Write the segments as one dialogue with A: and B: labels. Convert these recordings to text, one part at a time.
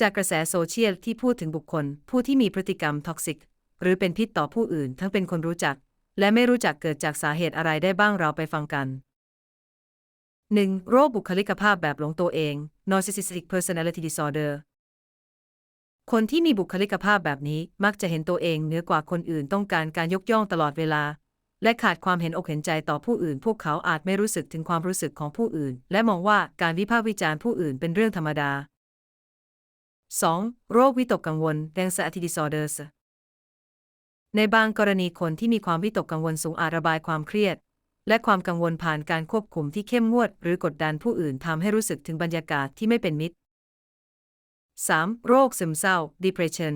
A: จากกระแสโซเชียลที่พูดถึงบุคคล ผู้ที่มีพฤติกรรมท็อกซิก หรือเป็นพิษต่อผู้อื่น ทั้งเป็นคนรู้จัก และไม่รู้จักเกิดจากสาเหตุอะไรได้บ้างเราไปฟังกัน 1. โรคบุคลิกภาพแบบหลงตัวเอง narcissistic personality disorder คนที่มีบุคลิกภาพแบบนี้มักจะเห็นตัวเองเหนือกว่าคนอื่นต้องการการยกย่องตลอดเวลา และขาดความเห็นอกเห็นใจต่อผู้อื่น พวกเขาอาจไม่รู้สึกถึงความรู้สึกของผู้อื่น และมองว่าการวิพากษ์วิจารณ์ผู้อื่นเป็นเรื่องธรรมดา 2. โรควิตกกังวล anxiety disorders ในบางกรณีคนที่มีความวิตกกังวลสูงอาจระบายความเครียด และความกังวลผ่านการควบคุมที่เข้มงวด หรือกดดันผู้อื่นทำให้รู้สึกถึงบรรยากาศที่ไม่เป็นมิตร 3. โรคซึมเศร้า depression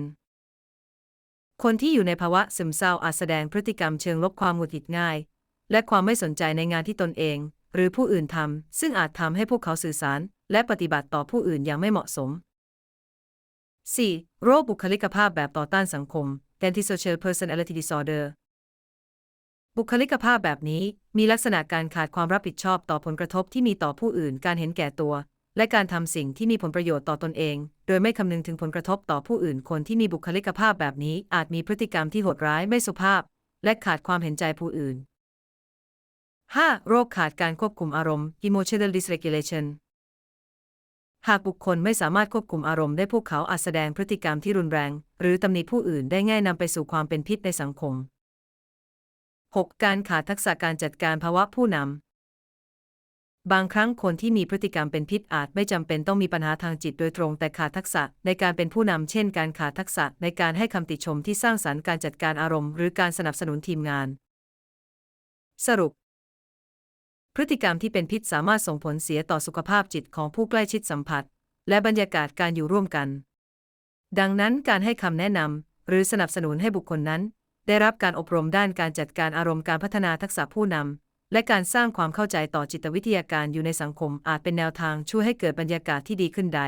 A: คนที่อยู่ในภาวะซึมเศร้าอาจแสดงพฤติกรรมเชิงลบความหงุดหงิดง่าย และความไม่สนใจในงานที่ตนเอง หรือผู้อื่นทำซึ่งอาจทำให้พวกเขาสื่อสาร และปฏิบัติต่อผู้อื่นอย่างไม่เหมาะสม 4. โรคบุคลิกภาพแบบต่อต้านสังคม antisocial personality disorder บุคลิกภาพแบบนี้มีลักษณะการขาดความรับผิดชอบต่อผลกระทบที่มีต่อผู้อื่น การเห็นแก่ตัว และการทำสิ่งที่มีผลประโยชน์ต่อตนเอง โดยไม่คำนึงถึงผลกระทบต่อผู้อื่น คนที่มีบุคลิกภาพแบบนี้อาจมีพฤติกรรมที่โหดร้ายไม่สุภาพ และขาดความเห็นใจผู้อื่น 5. โรคขาดการควบคุมอารมณ์ emotional dysregulation หากบุคคลไม่สามารถควบคุมอารมณ์ได้พวกเขาอาจแสดงพฤติกรรมที่รุนแรง หรือตำหนิผู้อื่นได้ง่ายนำไปสู่ความเป็นพิษในสังคม 6. การขาดทักษะการจัดการภาวะผู้นำ บางครั้งคนที่มีพฤติกรรมเป็นพิษอาจไม่จำเป็นต้องมีปัญหาทางจิตโดยตรง แต่ขาดทักษะในการเป็นผู้นำเช่น การขาดทักษะในการให้คำติชมที่สร้างสรรค์การจัดการอารมณ์ หรือการสนับสนุนทีมงาน สรุป พฤติกรรมที่เป็นพิษสามารถส่งผลเสียต่อสุขภาพจิตของผู้ใกล้ชิดสัมผัส และบรรยากาศการอยู่ร่วมกัน ดังนั้นการให้คำแนะนำหรือสนับสนุนให้บุคคลนั้น ได้รับการอบรมด้านการจัดการอารมณ์การพัฒนาทักษะผู้นำและการสร้างความเข้าใจต่อจิตวิทยาการอยู่ในสังคมอาจเป็นแนวทางช่วยให้เกิดบรรยากาศที่ดีขึ้นได้